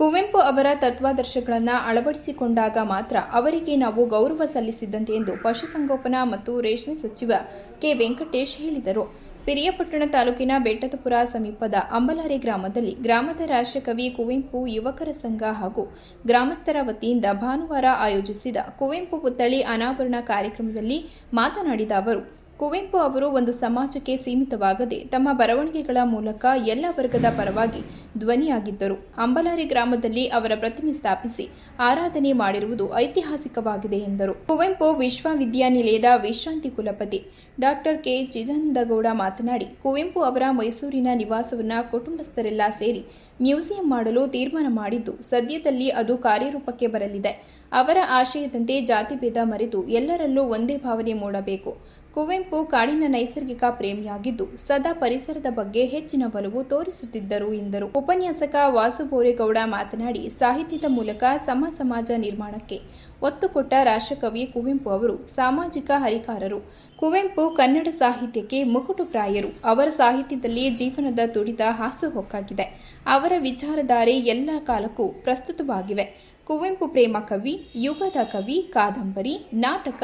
ಕುವೆಂಪು ಅವರ ತತ್ವಾದರ್ಶಗಳನ್ನು ಅಳವಡಿಸಿಕೊಂಡಾಗ ಮಾತ್ರ ಅವರಿಗೆ ನಾವು ಗೌರವ ಸಲ್ಲಿಸಿದ್ದಂತೆ ಎಂದು ಪಶುಸಂಗೋಪನಾ ಮತ್ತು ರೇಷ್ಮೆ ಸಚಿವ ಕೆ ವೆಂಕಟೇಶ್ ಹೇಳಿದರು. ಪಿರಿಯಪಟ್ಟಣ ತಾಲೂಕಿನ ಬೆಟ್ಟದಪುರ ಸಮೀಪದ ಅಂಬಲಾರಿ ಗ್ರಾಮದಲ್ಲಿ ಗ್ರಾಮದ ರಾಷ್ಟ್ರಕವಿ ಕುವೆಂಪು ಯುವಕರ ಸಂಘ ಹಾಗೂ ಗ್ರಾಮಸ್ಥರ ವತಿಯಿಂದ ಭಾನುವಾರ ಆಯೋಜಿಸಿದ ಕುವೆಂಪು ಪುತ್ಥಳಿ ಅನಾವರಣ ಕಾರ್ಯಕ್ರಮದಲ್ಲಿ ಮಾತನಾಡಿದ ಅವರು ಕುವೆಂಪು ಅವರು ಒಂದು ಸಮಾಜಕ್ಕೆ ಸೀಮಿತವಾಗದೆ ತಮ್ಮ ಬರವಣಿಗೆಗಳ ಮೂಲಕ ಎಲ್ಲ ವರ್ಗದ ಪರವಾಗಿ ಧ್ವನಿಯಾಗಿದ್ದರು. ಅಂಬಲಾರಿ ಗ್ರಾಮದಲ್ಲಿ ಅವರ ಪ್ರತಿಮೆ ಸ್ಥಾಪಿಸಿ ಆರಾಧನೆ ಮಾಡಿರುವುದು ಐತಿಹಾಸಿಕವಾಗಿದೆ ಎಂದರು. ಕುವೆಂಪು ವಿಶ್ವವಿದ್ಯಾನಿಲಯದ ವಿಶ್ರಾಂತಿ ಕುಲಪತಿ. Doctor K. ಚಿದಾನಂದಗೌಡ ಮಾತನಾಡಿ, ಕುವೆಂಪು ಅವರ ಮೈಸೂರಿನ ನಿವಾಸವನ್ನು ಕುಟುಂಬಸ್ಥರೆಲ್ಲ ಸೇರಿ ಮ್ಯೂಸಿಯಂ ಮಾಡಲು ತೀರ್ಮಾನ ಮಾಡಿದ್ದು, ಸದ್ಯದಲ್ಲಿ ಅದು ಕಾರ್ಯರೂಪಕ್ಕೆ ಬರಲಿದೆ. ಅವರ ಆಶಯದಂತೆ ಜಾತಿಭೇದ ಮರೆತು ಎಲ್ಲರಲ್ಲೂ ಒಂದೇ ಭಾವನೆ ಮೂಡಬೇಕು. ಕುವೆಂಪು ಕಾಡಿನ ನೈಸರ್ಗಿಕ ಪ್ರೇಮಿಯಾಗಿದ್ದು, ಸದಾ ಪರಿಸರದ ಬಗ್ಗೆ ಹೆಚ್ಚಿನ ಒಲವು ತೋರಿಸುತ್ತಿದ್ದರು ಎಂದರು. ಉಪನ್ಯಾಸಕ ವಾಸು ಬೋರೇಗೌಡ ಮಾತನಾಡಿ, ಸಾಹಿತ್ಯದ ಮೂಲಕ ಸಮ ಸಮಾಜ ನಿರ್ಮಾಣಕ್ಕೆ ಒತ್ತು ಕೊಟ್ಟ ರಾಷ್ಟ್ರಕವಿ ಕುವೆಂಪು ಅವರು ಸಾಮಾಜಿಕ ಹರಿಕಾರರು. ಕುವೆಂಪು ಕನ್ನಡ ಸಾಹಿತ್ಯಕ್ಕೆ ಮುಕುಟುಪ್ರಾಯರು. ಅವರ ಸಾಹಿತ್ಯದಲ್ಲಿ ಜೀವನದ ತುಡಿತ ಹಾಸುಹೊಕ್ಕಾಗಿದೆ. ಅವರ ವಿಚಾರಧಾರೆ ಎಲ್ಲ ಕಾಲಕ್ಕೂ ಪ್ರಸ್ತುತವಾಗಿವೆ. ಕುವೆಂಪು ಪ್ರೇಮ ಕವಿ, ಯುಗದ ಕವಿ, ಕಾದಂಬರಿ, ನಾಟಕ,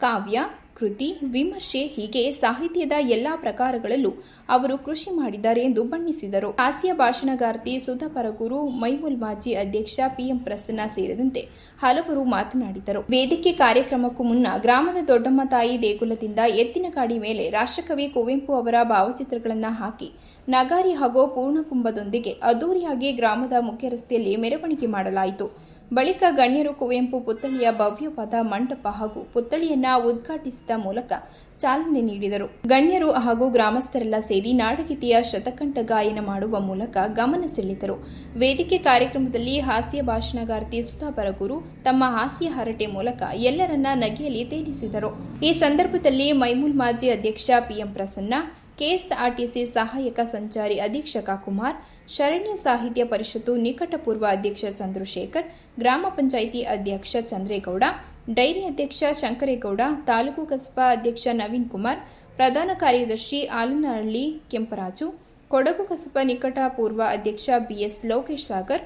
ಕಾವ್ಯ ಕೃತಿ, ವಿಮರ್ಶೆ ಹೀಗೆ ಸಾಹಿತ್ಯದ ಎಲ್ಲಾ ಪ್ರಕಾರಗಳಲ್ಲೂ ಅವರು ಕೃಷಿ ಮಾಡಿದ್ದಾರೆ ಎಂದು ಬಣ್ಣಿಸಿದರು. ಹಾಸ್ಯ ಭಾಷಣಗಾರ್ತಿ ಸುಧಾ ಪರಗೂರು ಮೈಮುಲ್ ಮಾಜಿ ಅಧ್ಯಕ್ಷ ಪಿಎಂ ಪ್ರಸನ್ನ ಸೇರಿದಂತೆ ಹಲವರು ಮಾತನಾಡಿದರು. ವೇದಿಕೆ ಕಾರ್ಯಕ್ರಮಕ್ಕೂ ಮುನ್ನ ಗ್ರಾಮದ ದೊಡ್ಡಮ್ಮ ತಾಯಿ ದೇಗುಲದಿಂದ ಎತ್ತಿನ ಗಾಡಿ ಮೇಲೆ ರಾಷ್ಟ್ರಕವಿ ಕುವೆಂಪು ಅವರ ಭಾವಚಿತ್ರಗಳನ್ನು ಹಾಕಿ, ನಗಾರಿ ಹಾಗೂ ಪೂರ್ಣಕುಂಭದೊಂದಿಗೆ ಅದ್ದೂರಿಯಾಗಿ ಗ್ರಾಮದ ಮುಖ್ಯ ರಸ್ತೆಯಲ್ಲಿ ಮೆರವಣಿಗೆ ಮಾಡಲಾಯಿತು. ಬಳಿಕ ಗಣ್ಯರು ಕುವೆಂಪು ಪುತ್ಥಳಿಯ ಭವ್ಯವಾದ ಮಂಟಪ ಹಾಗೂ ಪುತ್ಥಳಿಯನ್ನ ಉದ್ಘಾಟಿಸಿದ ಮೂಲಕ ಚಾಲನೆ ನೀಡಿದರು. ಗಣ್ಯರು ಹಾಗೂ ಗ್ರಾಮಸ್ಥರೆಲ್ಲ ಸೇರಿ ನಾಡಗೀತೆಯ ಶತಕಂಠ ಗಾಯನ ಮಾಡುವ ಮೂಲಕ ಗಮನ ಸೆಳೆದರು. ವೇದಿಕೆ ಕಾರ್ಯಕ್ರಮದಲ್ಲಿ ಹಾಸ್ಯ ಭಾಷಣಗಾರ್ತಿ ಸುಧಾ ಬರಗೂರು ತಮ್ಮ ಹಾಸ್ಯ ಹರಟೆ ಮೂಲಕ ಎಲ್ಲರನ್ನ ನಗೆಯಲ್ಲಿ ತೇಲಿಸಿದರು. ಈ ಸಂದರ್ಭದಲ್ಲಿ ಮೈಮೂಲ್ ಮಾಜಿ ಅಧ್ಯಕ್ಷ ಪಿಎಂ ಪ್ರಸನ್ನ, ಕೆಎಸ್ಆರ್ಟಿಸಿ ಸಹಾಯಕ ಸಂಚಾರಿ ಅಧೀಕ್ಷಕ ಕುಮಾರ್ ಶರಣ್ಯ ಸಾಹಿತ್ಯ ಪರಿಷತ್ತು ನಿಕಟಪೂರ್ವ ಅಧ್ಯಕ್ಷ ಚಂದ್ರಶೇಖರ್, ಗ್ರಾಮ ಪಂಚಾಯಿತಿ ಅಧ್ಯಕ್ಷ ಚಂದ್ರೇಗೌಡ, ಡೈರಿ ಅಧ್ಯಕ್ಷ ಶಂಕರೇಗೌಡ, ತಾಲೂಕು ಕಸಬಾ ಅಧ್ಯಕ್ಷ ನವೀನ್ ಕುಮಾರ್, ಪ್ರಧಾನ ಕಾರ್ಯದರ್ಶಿ ಆಲನಹಳ್ಳಿ ಕೆಂಪರಾಜು, ಕೊಡಗು ಕಸಬಾ ನಿಕಟ ಪೂರ್ವ ಅಧ್ಯಕ್ಷ BS Lokesh Sagar,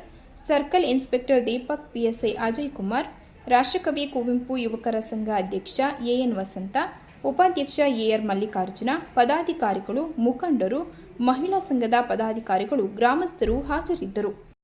circle inspector Deepak PSI Ajay Kumar, ರಾಷ್ಟ್ರಕವಿ ಕುವೆಂಪು ಯುವಕರ ಸಂಘ ಅಧ್ಯಕ್ಷ ಎಎನ್ ವಸಂತ, ಉಪಾಧ್ಯಕ್ಷ ಎಆರ್ ಮಲ್ಲಿಕಾರ್ಜುನ, ಪದಾಧಿಕಾರಿಗಳು, ಮುಖಂಡರು ಮಹಿಳಾ ಸಂಘದ ಪದಾಧಿಕಾರಿಗಳು ಗ್ರಾಮಸ್ಥರು ಹಾಜರಿದ್ದರು.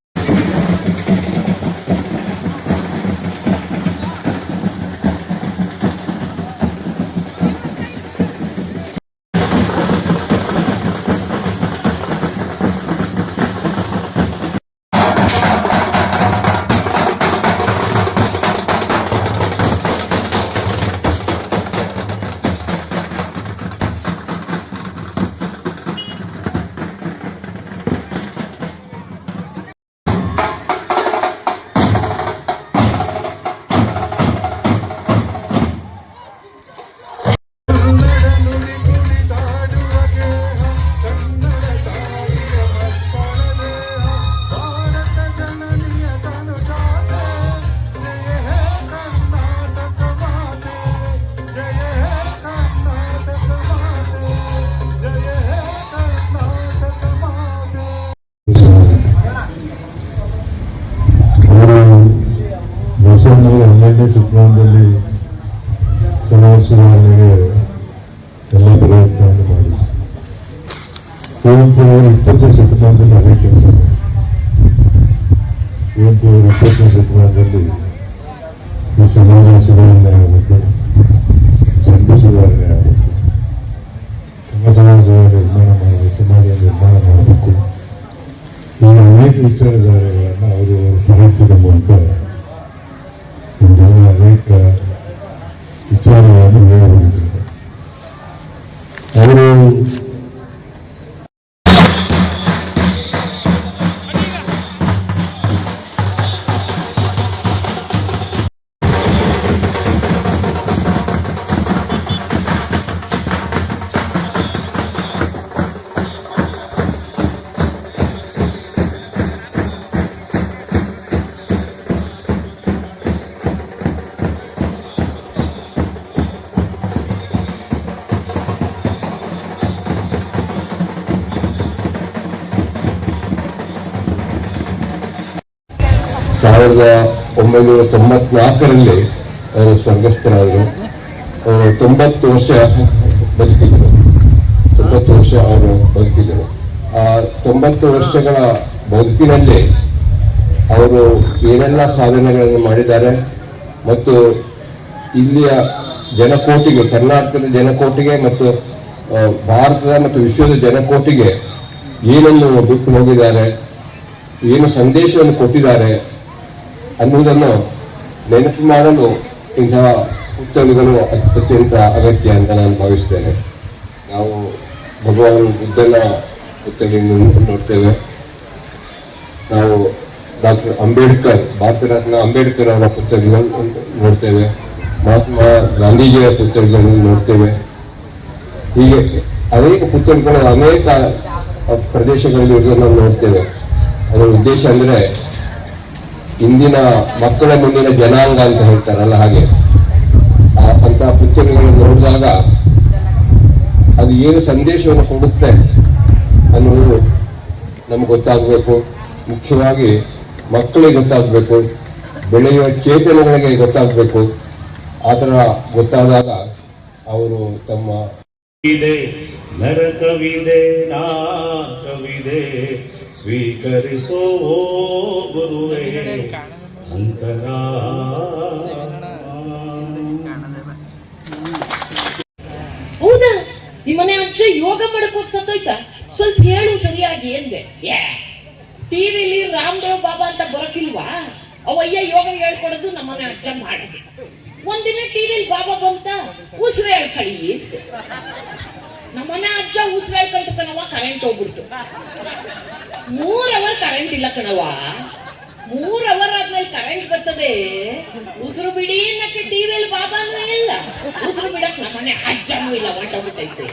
ಬಸವಣ್ಣವರು ಹನ್ನೆರಡನೇ ಶತಮಾನದಲ್ಲಿ ಸಮಾಜ ಸುಧಾರಣೆಗೆ ಎಲ್ಲ ಪ್ರಯತ್ನವನ್ನು ಮಾಡಿ ಕುವೆಂಪು ಅವರು ಇಪ್ಪತ್ತನೇ ಶತಮಾನದಲ್ಲಿ ಅದೇ ಕೆಲಸ ಮಾಡಿದ್ರು. ಕುವೆಂಪು ಅವರು ಇಪ್ಪತ್ತನೇ ಶತಮಾನದಲ್ಲಿ ಈ ಸಮಾಜ ಸುಧಾರಣೆ ಆಗಬೇಕು ಜಂಬು ಸುಧಾರಣೆ ಆಗಬೇಕು ಸಮ ಸಮಾಜ ನಿರ್ಮಾಣ ಮಾಡಬೇಕು ಸಮಾಜ ನಿರ್ಮಾಣ ಮಾಡಬೇಕು ಈ ಅನೇಕ ವಿಚಾರಧಾರೆಗಳನ್ನು ಅವರು ಸಾಹಿತ್ಯದ ಮೂಲಕ ಒಂದು ಅನೇಕ ವಿಚಾರಗಳನ್ನು ಸಾವಿರದ ಒಂಬೈನೂರ ತೊಂಬತ್ನಾಲ್ಕರಲ್ಲಿ ಅವರು ಸ್ವರ್ಗಸ್ಥರಾದರು ಅವರು ತೊಂಬತ್ತು ವರ್ಷ ಬದುಕಿದರು. ತೊಂಬತ್ತು ವರ್ಷ ಅವರು ಬದುಕಿದರು. ಆ ತೊಂಬತ್ತು ವರ್ಷಗಳ ಬದುಕಿನಲ್ಲಿ ಅವರು ಏನೆಲ್ಲ ಸಾಧನೆಗಳನ್ನು ಮಾಡಿದ್ದಾರೆ ಮತ್ತು ಇಲ್ಲಿಯ ಜನಕೋಟಿಗೆ, ಕರ್ನಾಟಕದ ಜನಕೋಟಿಗೆ ಮತ್ತು ಭಾರತದ ಮತ್ತು ವಿಶ್ವದ ಜನಕೋಟಿಗೆ ಏನನ್ನು ಬಿಟ್ಟು ಹೋಗಿದ್ದಾರೆ, ಏನು ಸಂದೇಶವನ್ನು ಕೊಟ್ಟಿದ್ದಾರೆ ಅನ್ನುವುದನ್ನು ನೆನಪು ಮಾಡಲು ಇಂತಹ ಪುಸ್ತಕಗಳು ಅತ್ಯಂತ ಅಗತ್ಯ ಅಂತ ನಾನು ಭಾವಿಸ್ತೇನೆ. ನಾವು ಭಗವಾನ್ ಬುದ್ಧನ ಪುಸ್ತಕಗಳನ್ನು ನೋಡ್ತೇವೆ. ನಾವು ಡಾಕ್ಟರ್ ಅಂಬೇಡ್ಕರ್ ಭಾರತ ರತ್ನ ಅಂಬೇಡ್ಕರ್ ಅವರ ಪುಸ್ತಕಗಳನ್ನು ನೋಡ್ತೇವೆ. ಮಹಾತ್ಮ ಗಾಂಧೀಜಿಯ ಪುಸ್ತಕಗಳನ್ನು ನೋಡ್ತೇವೆ. ಹೀಗೆ ಅನೇಕ ಪುಸ್ತಕಗಳು ಅನೇಕ ಪ್ರದೇಶಗಳಲ್ಲಿ ಇರೋದನ್ನು ನೋಡ್ತೇವೆ. ಅದರ ಉದ್ದೇಶ ಅಂದ್ರೆ ಇಂದಿನ ಮಕ್ಕಳ ಮುಂದಿನ ಜನಾಂಗ ಅಂತ ಹೇಳ್ತಾರಲ್ಲ ಹಾಗೆ. ಅಂತಹ ಪುಸ್ತಕಗಳನ್ನು ನೋಡಿದಾಗ ಅದು ಏನು ಸಂದೇಶವನ್ನು ಕೊಡುತ್ತೆ ಅನ್ನೋದು ನಮ್ಗೆ ಗೊತ್ತಾಗಬೇಕು. ಮುಖ್ಯವಾಗಿ ಮಕ್ಕಳಿಗೆ ಗೊತ್ತಾಗಬೇಕು, ಬೆಳೆಯುವ ಚೇತನಗಳಿಗೆ ಗೊತ್ತಾಗಬೇಕು. ಆ ಥರ ಗೊತ್ತಾದಾಗ ಅವರು ತಮ್ಮ ಇದೆ ನರಕವಿದೆ ನಾಕವಿದೆ ಸ್ವೀಕರಿಸೋ ಗುರುವೇ. ಅಂತರ ಹೌದಾ? ನಿಮ್ಮನೆ ಅಂಚ ಯೋಗ ಮಾಡಕ್ ಸತ್ತೋಯ್ತಾ? ಸ್ವಲ್ಪ ಹೇಳು ಸರಿಯಾಗಿ ಎಂದೆ. ಏ ಟಿವಿಲಿ ರಾಮದೇವ್ ಬಾಬಾ ಅಂತ ಬರೋಕಿಲ್ವಾ? ಅವಯ್ಯ ಯೋಗ ಹೇಳ್ಕೊಡೋದು ನಮ್ಮನೆ ಅಜ್ಜ ಮಾಡಿದೆ. ಒಂದಿನ ಟಿವಿಲಿ ಬಾಬಾ ಬಂತ ಉಸಿರು ಹೇಳ್ಕಳಿ ನಮ್ಮನೆ ಅಜ್ಜ ಉಸಿರು ಹೇಳ್ಕೊಂತ ಕಣವ ಕರೆಂಟ್ ಹೋಗ್ಬಿಡ್ತು. ಮೂರ್ ಅವರ್ ಕರೆಂಟ್ ಇಲ್ಲ ಕಣವ ಮೂರ್ ಅವರ್ ಆದ್ಮೇಲೆ ಕರೆಂಟ್ ಬರ್ತದೆ. ಉಸಿರು ಬಿಡಿ ಅನ್ನಕ್ಕೆ ಟಿವಿಯಲ್ಲಿ ಬಾಬಾನು ಇಲ್ಲ. ಉಸಿರು ಬಿಡಕ್ ನಮ್ಮನೆ ಅಜ್ಜನೂ ಇಲ್ಲ ಹೊಂಟೋಗ್ಬಿಟ್ಟೈತೆ